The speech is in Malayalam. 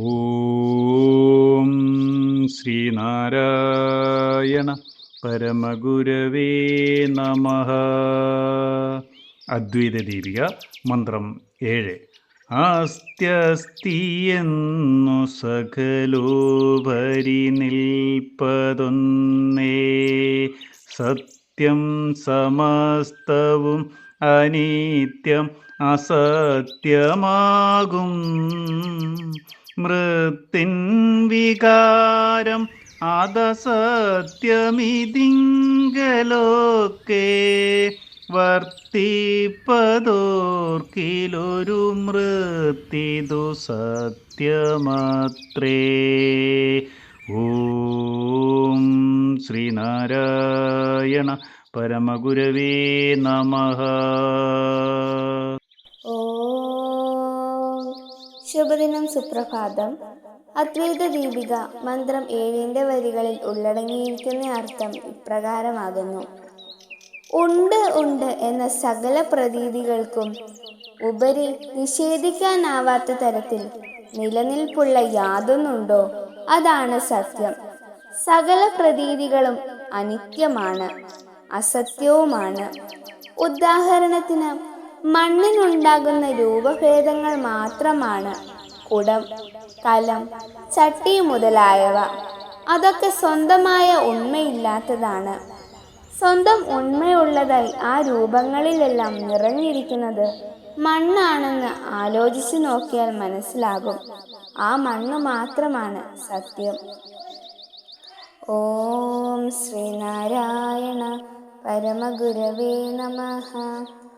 ഓം ശ്രീനാരായണ പരമഗുരവേ നമ. അദ്വൈതദീപിക മന്ത്രം ഏഴ്. ആസ്ത്യസ്തിയെന്നു സകലോപരി നിൽപ്പതൊന്നേ. സത്യം സമസ്തവും അനിത്യം അസത്യമാകും. മൃത്തിൻ വികാരം അതസത്യമിതിങ്കലൊക്കെ വർത്തിപ്പതോർക്കിലൊരു മൃത്തിതു സത്യമത്രേ. ഓം ശ്രീനാരായണ പരമഗുരവേ നമഃ. ശുഭദിനം സുപ്രഭാതം. അദ്വൈത ദീപിക മന്ത്രം ഏഴിന്റെ വരികളിൽ ഉള്ളടങ്ങിയിരിക്കുന്ന അർത്ഥം ഇപ്രകാരമാകുന്നു. ഉണ്ട് ഉണ്ട് എന്ന സകല പ്രതീതികൾക്കും ഉപരി നിഷേധിക്കാനാവാത്ത തരത്തിൽ നിലനിൽപ്പുള്ള യാതൊന്നുണ്ടോ? അതാണ് സത്യം. സകല പ്രതീതികളും അനിത്യമാണ് അസത്യവുമാണ്. ഉദാഹരണത്തിന് മണ്ണിനുണ്ടാകുന്ന രൂപഭേദങ്ങൾ മാത്രമാണ് കുടം കലം ചട്ടി മുതലായവ. അതൊക്കെ സ്വന്തമായ ഉണ്മയില്ലാത്തതാണ്. സ്വന്തം ഉണ്മയുള്ളതായി ആ രൂപങ്ങളിലെല്ലാം നിറഞ്ഞിരിക്കുന്നത് മണ്ണാണെന്ന് ആലോചിച്ചു നോക്കിയാൽ മനസ്സിലാകും. ആ മണ്ണ് മാത്രമാണ് സത്യം. ഓം ശ്രീനാരായണ പരമഗുരവേ നമഃ.